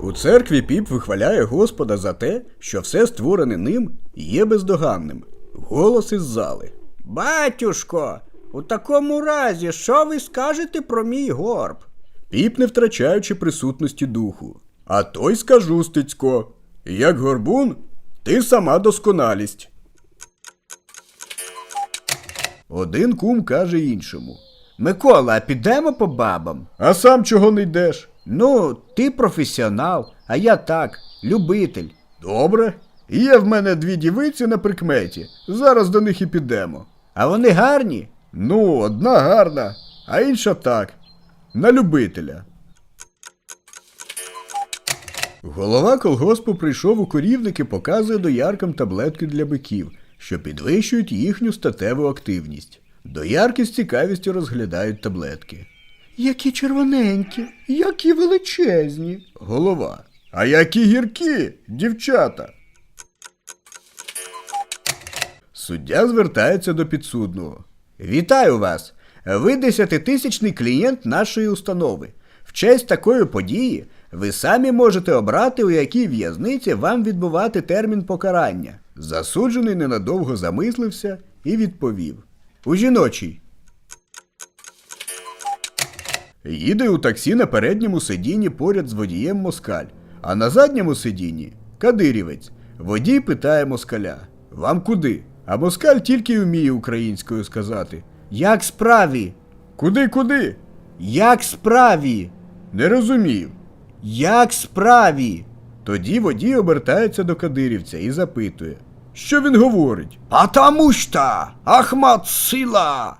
У церкві піп вихваляє Господа за те, що все створене ним є бездоганним. Голос із зали. Батюшко, у такому разі, що ви скажете про мій горб? Піп, не втрачаючи присутності духу. А той скажу, Стецько, як горбун, ти сама досконалість. Один кум каже іншому. Микола, а підемо по бабам? А сам чого не йдеш? Ну, ти професіонал, а я так, любитель. Добре. Є в мене дві дівиці на прикметі. Зараз до них і підемо. А вони гарні? Ну, одна гарна, а інша так. На любителя. Голова колгоспу прийшов у корівник і показує дояркам таблетки для биків, що підвищують їхню статеву активність. Доярки з цікавістю розглядають таблетки. Які червоненькі, які величезні. Голова. А які гіркі, дівчата. Суддя звертається до підсудного. Вітаю вас! Ви десятитисячний клієнт нашої установи. В честь такої події ви самі можете обрати, у якій в'язниці вам відбувати термін покарання. Засуджений ненадовго замислився і відповів. У жіночій. Їде у таксі на передньому сидінні поряд з водієм москаль, а на задньому сидінні кадирівець. Водій питає москаля: Вам куди? А москаль тільки вміє українською сказати. Як справі? Куди, куди? Як справі? Не розумів. Як справі? Тоді водій обертається до кадирівця і запитує, що він говорить. А тому що Ахмат сила.